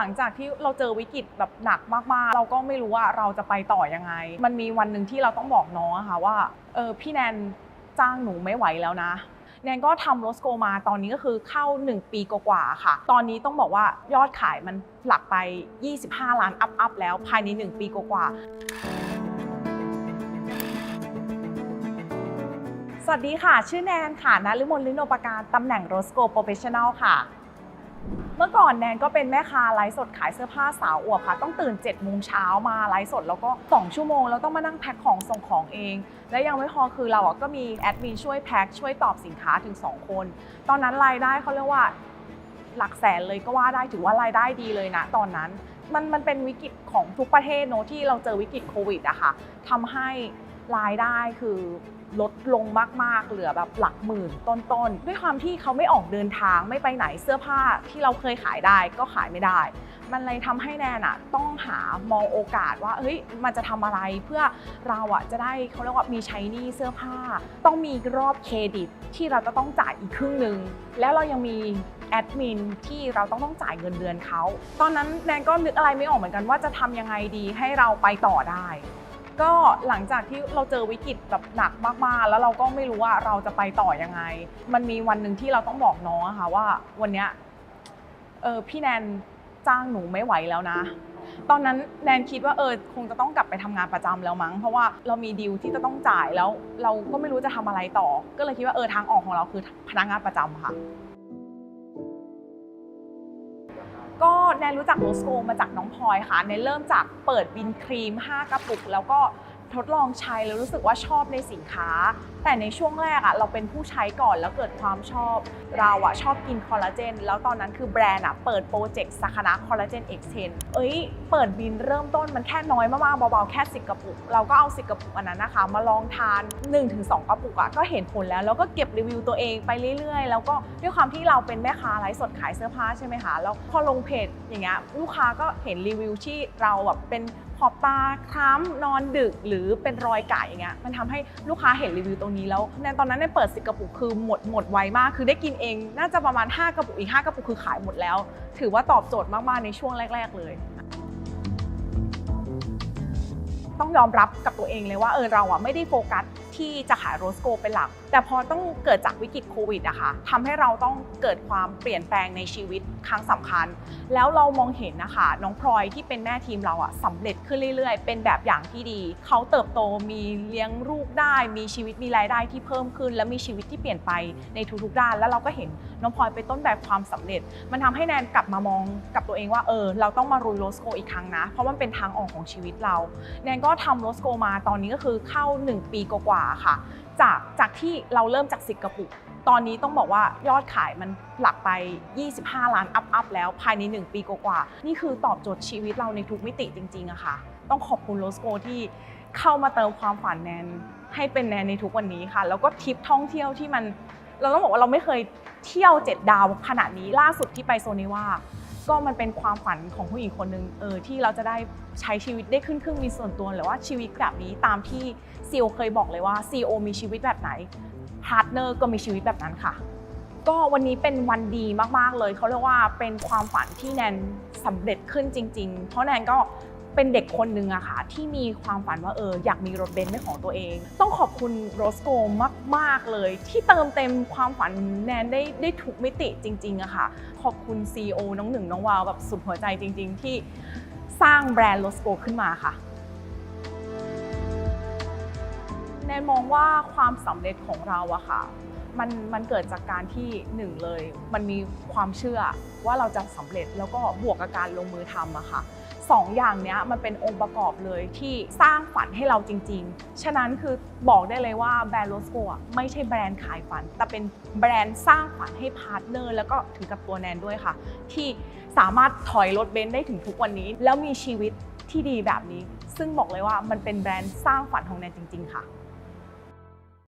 หลังจากที่เราเจอวิกฤตแบบหนักมากๆ เราก็ไม่รู้ว่าเราจะไปต่อยังไง มันมีวันหนึ่งที่เราต้องบอกน้องอะค่ะว่าเออพี่แนนจ้างหนูไม่ไหวแล้วนะ แนนก็ทำโรสโกมาตอนนี้ก็คือเข้า 1 ปีกว่าๆค่ะ ตอนนี้ต้องบอกว่ายอดขายมันหลักไป 25 ล้านอัพๆแล้วภายใน 1 ปีกว่าๆสวัสดีค่ะ ชื่อแนนค่ะนฤมลลิโนปการตำแหน่งโรสโกโปรเฟชชั่น l ค่ะ เมื่อก่อนแนนก็เป็นแม่ค้าไลฟ์สดขายเสื้อผ้าสาวอวบค่ะ ต้องตื่น7จ็ดโมงเช้ามาไลฟ์สดแล้วก็ 2 ชั่วโมง แล้วต้องมานั่งแพ็คของส่งของเอง และยังไม่พอคือเราอะก็มีแอดมินช่วยแพ็คช่วยตอบสินค้าถึง 2 คน ตอนนั้นรายได้เขาเรียกว่าหลักแสนเลยก็ว่าได้ถือว่ารายได้ดีเลยนะตอนนั้น มันมันเป็นวิกฤตของทุกประเทศเนอะที่เราเจอวิกฤตโควิดอะค่ะทำให้ รายได้คือลดลงมาก ๆ เหลือแบบหลักหมื่นต้น ๆ ด้วยความที่เขาไม่ออกเดินทางไม่ไปไหนเสื้อผ้าที่เราเคยขายได้ก็ขายไม่ได้ มันเลยทำให้แนนอะต้องหามองโอกาสว่าเฮ้ยมันจะทำอะไรเพื่อเราอะจะได้เขาเรียกว่ามีใช้หนี้เสื้อผ้า ต้องมีรอบเครดิตที่เราจะต้องจ่ายอีกครึ่งหนึ่งแล้วเรายังมีแอดมินที่เราต้องต้องจ่ายเงินเดือนเขาตอนนั้นแนนก็นึกอะไรไม่ออกเหมือนกันว่าจะทำยังไงดีให้เราไปต่อได้ ก็หลังจากที่เราเจอวิกฤตแบบหนักมากๆ แล้วเราก็ไม่รู้ว่าเราจะไปต่อยังไง มันมีวันหนึ่งที่เราต้องบอกน้องอะค่ะว่าวันเนี้ยเออพี่แนนจ้างหนูไม่ไหวแล้วนะ ตอนนั้นแนนคิดว่าเออคงจะต้องกลับไปทำงานประจำแล้วมั้ง เพราะว่าเรามีดีลที่จะต้องจ่ายแล้ว เราก็ไม่รู้จะทำอะไรต่อ ก็เลยคิดว่าเออทางออกของเราคือพนักงานประจำค่ะ ดแนนรู้จักโรสโกมาจากน้องพลอยค่ะแนนเริ่มจากเปิดบินครีม 5 กระปุก แล้วก็ ทดลองใช้แล้วรู้สึกว่าชอบในสินค้า แต่ในช่วงแรกอะเราเป็นผู้ใช้ก่อนแล้วเกิดความชอบ เราอะชอบกินคอลลาเจนแล้วตอนนั้นคือแบรนด์อะเปิดโปรเจกต์สักนะคอลลาเจนเอ็กเซนเอ้ยเปิดบินเริ่มต้นมันแค่น้อยมากๆเบาๆแค่10กระปุก เราก็เอา10กระปุกอันนั้นนะคะ มาลองทาน 1-2 กระปุกอะก็เห็นผลแล้วแล้วก็เก็บรีวิวตัวเองไปเรื่อยๆ แล้วก็ด้วยความที่เราเป็นแม่ค้าไลฟ์สดขายเสื้อผ้าใช่ไหมคะแล้วพอลงเพจอย่างเงี้ยลูกค้าก็เห็นรีวิวที่เราแบบเป็น ขอบตาคล้ำนอนดึกหรือเป็นรอยไก่อย่างเงี้ยมันทำให้ลูกค้าเห็นรีวิวตรงนี้แล้วในตอนนั้นในเปิดสิกระปุกคือหมดหมดไวมาก คือได้กินเองน่าจะประมาณ 5 กระปุกอีก 5 กระปุกคือขายหมดแล้ว ถือว่าตอบโจทย์มากๆในช่วงแรก ๆ เลยต้องยอมรับกับตัวเองเลยว่าเออเราอะไม่ได้โฟกัส ที่จะขายโรสโกเป็นหลัก แต่พอต้องเกิดจากวิกฤตโควิดอะค่ะทำให้เราต้องเกิดความเปลี่ยนแปลงในชีวิตครั้งสำคัญ แล้วเรามองเห็นนะคะ น้องพลอยที่เป็นแม่ทีมเราอะสำเร็จขึ้นเรื่อยๆ เป็นแบบอย่างที่ดี เขาเติบโตมีเลี้ยงลูกได้ มีชีวิตมีรายได้ที่เพิ่มขึ้น และมีชีวิตที่เปลี่ยนไปในทุกๆด้าน แล้วเราก็เห็นน้องพลอยเป็นต้นแบบความสำเร็จ มันทำให้แนนกลับมามองกับตัวเองว่าเออเราต้องมารุยโรสโกอีกครั้งนะ เพราะมันเป็นทางออกของชีวิตเรา แนนก็ทำโรสโกมาตอนนี้ก็คือเข้า 1 ปีกว่าาค่ะ จากจากที่เราเริ่มจากสิกระปุก ตอนนี้ต้องบอกว่ายอดขายมันหลักไป 25 ล้านอัพๆแล้วภายใน 1 ปีกว่าๆนี่คือตอบโจทย์ชีวิตเราในทุกมิติจริงๆอะค่ะ ต้องขอบคุณโรสโกที่เข้ามาเติมความฝันแนนให้เป็นแนนในทุกวันนี้ค่ะ แล้วก็ทริปท่องเที่ยวที่มัน เราต้องบอกว่าเราไม่เคยเที่ยวเจ็ดดาวขนาดนี้ล่าสุดที่ไปโซนิว่าก็มันเป็นความฝันของผู้หญิงคนหนึ่งเออที่เราจะได้ใช้ชีวิตได้ขึ้นเครื่องมีส่วนตัวหรือว่าชีวิตแบบนี้ตามที่ซีอเคยบอกเลยว่า CEO มีชีวิตแบบไหนพาร์ทเนอร์ก็มีชีวิตแบบนั้นค่ะ ก็วันนี้เป็นวันดีมากๆเลยเขาเรียกว่าเป็นความฝันที่แนนสำเร็จขึ้นจริง ๆ เพราะแนนก็ เป็นเด็กคนหนึ่งอะค่ะที่มีความฝันว่าเอออยากมีรถเบนซ์เป็นของตัวเอง ต้องขอบคุณโรสโกมาก ๆ เลย ที่เติมเต็มความฝันแนนได้ได้ทุกมิติจริงๆอะค่ะ ขอบคุณ CEO น้องหนึ่งน้องวาวแบบสุดหัวใจจริง ๆ ที่สร้างแบรนด์โรสโกขึ้นมาค่ะแนนมองว่าความสำเร็จของเราอะค่ะมันมันเกิดจากการที่หนึ่งเลย มันมีความเชื่อว่าเราจะสำเร็จแล้วก็บวกกับการลงมือทำอะค่ะ สองอย่างเนี้ยมันเป็นองค์ประกอบเลยที่สร้างฝันให้เราจริง ๆ ฉะนั้นคือบอกได้เลยว่าแบรนด์โรสโกะไม่ใช่แบรนด์ขายฝัน แต่เป็นแบรนด์สร้างฝันให้พาร์ทเนอร์แล้วก็ถึงกับตัวแนนด้วยค่ะ ที่สามารถถอยรถเบนซ์ได้ถึงทุกวันนี้ แล้วมีชีวิตที่ดีแบบนี้ ซึ่งบอกเลยว่ามันเป็นแบรนด์สร้างฝันของแนนจริง ๆ ค่ะ